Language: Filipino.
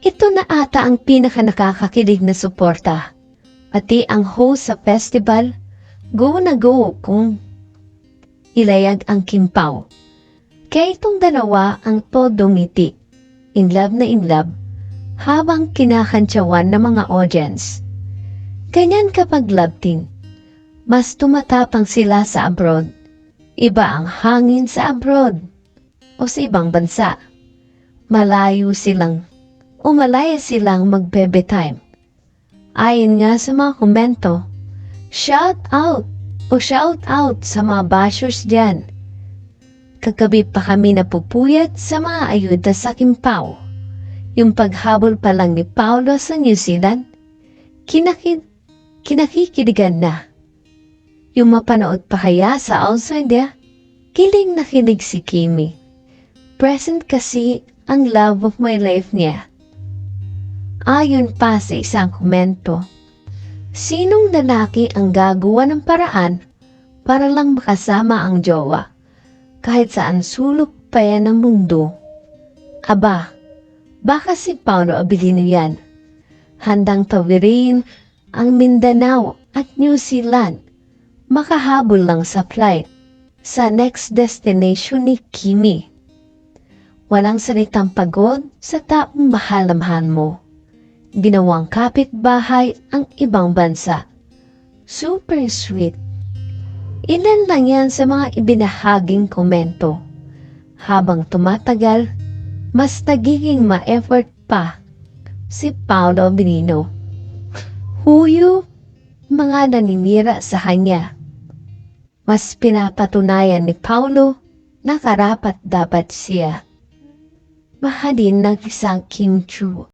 Ito na ata ang pinaka nakakakilig na suporta. Pati ang host sa festival, go na go kung ilayag ang kimpaw. Kaya itong dalawa ang todo ngiti. In love na in love, habang kinakantsawan ng mga audience. Ganyan kapag love team. Mas tumatapang sila sa abroad. Iba ang hangin sa abroad o sa ibang bansa. Malayo silang o malaya silang magbebe time. Ayon nga sa mga komento, shout out o shout out sa mga bashers dyan. Kagabi pa kami napupuyat sa mga ayuda sa Kimpaw. Yung paghabol pa lang ni Paolo sa New Zealand, kinakid, kinakikiligan na. Yung mapanood pa kaya sa Australia, kiling na si Kimi. Present kasi ang love of my life niya. Ayon pa sa isang komento, sinong lalaki ang gagawa ng paraan para lang makasama ang jowa kahit saan sulok pa yan ng mundo? Aba, baka si Paolo Abilino yan. Handang tawirin ang Mindanao at New Zealand. Makahabol lang sa flight sa next destination ni Kimi. Walang salitang pagod sa taong mahal na mahal mo. Ginawang kapitbahay ang ibang bansa. Super sweet. Ilan lang yan sa mga ibinahaging komento. Habang tumatagal, mas nagiging ma-effort pa si Paolo Benino. Huyo, mga naninira sa kanya. Mas pinapatunayan ni Paulo na karapat dapat siya. Mahalin ng isang Kim Chu.